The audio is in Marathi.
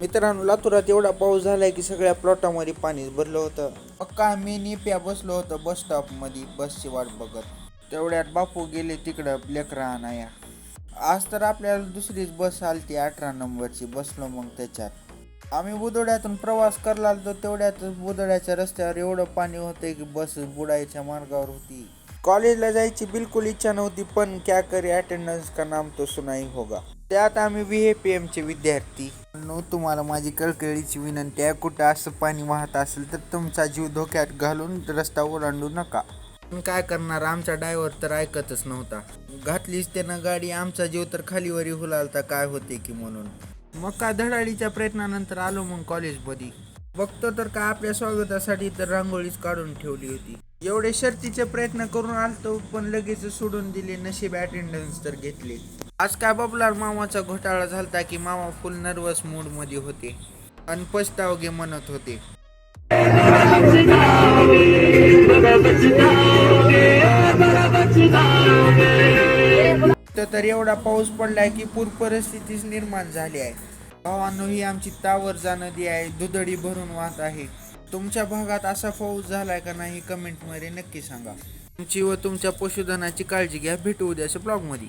मित्रांनो लातूरात एवढा पाऊस झालाय की सगळ्या प्लॉटामध्ये पाणी भरलं होतं. पक्का मी निप्या बसलो होतो बस स्टॉपमध्ये बसची वाट बघत. तेवढ्यात बापू गेले तिकडं लेकरा आणाया आज तर आपल्याला दुसरीच बस आलती अठरा नंबरची बसलो मग त्याच्यात. आम्ही बुदोड्यातून प्रवास करला तर तेवढ्यात बुदोड्याच्या रस्त्यावर एवढं पाणी होतं की बस बुडायच्या मार्गावर होती. कॉलेजला जायची बिलकुल इच्छा नव्हती पण क्या करी अटेंडन्स का नाम तो सुनाई होगा. त्यात आम्ही व्ही ए पी एमचे विद्यार्थी. नो तुम्हाला माझी कळकळीची विनंती आहे कुठं असं पाणी वाहत असेल तर तुमचा जीव धोक्यात घालून रस्ता ओलांडू नका. पण काय करणार आमचा ड्रायव्हर तर ऐकतच नव्हता. घातलीच त्यानं गाडी आमचा जीव तर खालीवरी हुलालता काय होते की म्हणून. मग काय धडाडीच्या प्रयत्नानंतर आलो मग कॉलेजमध्ये बघतो तर का आपल्या स्वागतासाठी तर रांगोळीच काढून ठेवली होती. एवढे शर्तीचे प्रयत्न करून आलतो पण लगेच सोडून दिले नशीब अटेंडन्स तर घेतले. आज काय बबलार मामाचा घोटाळा झालता की मामा फुल नर्वस मूडमध्ये होते. आणि पछतावगे म्हणत होते. तर एवढा पाऊस पडलाय की पूर परिस्थितीच निर्माण झाली आहे. भावांनो ही आमची तावरजा नदी आहे दुधडी भरून वाहत आहे. तुमच्या भागात असा पाऊस झालाय का नाही कमेंटमध्ये नक्की सांगा. तुमची व तुमच्या पशुधनाची काळजी घ्या. भेटू उद्याच्या ब्लॉगमध्ये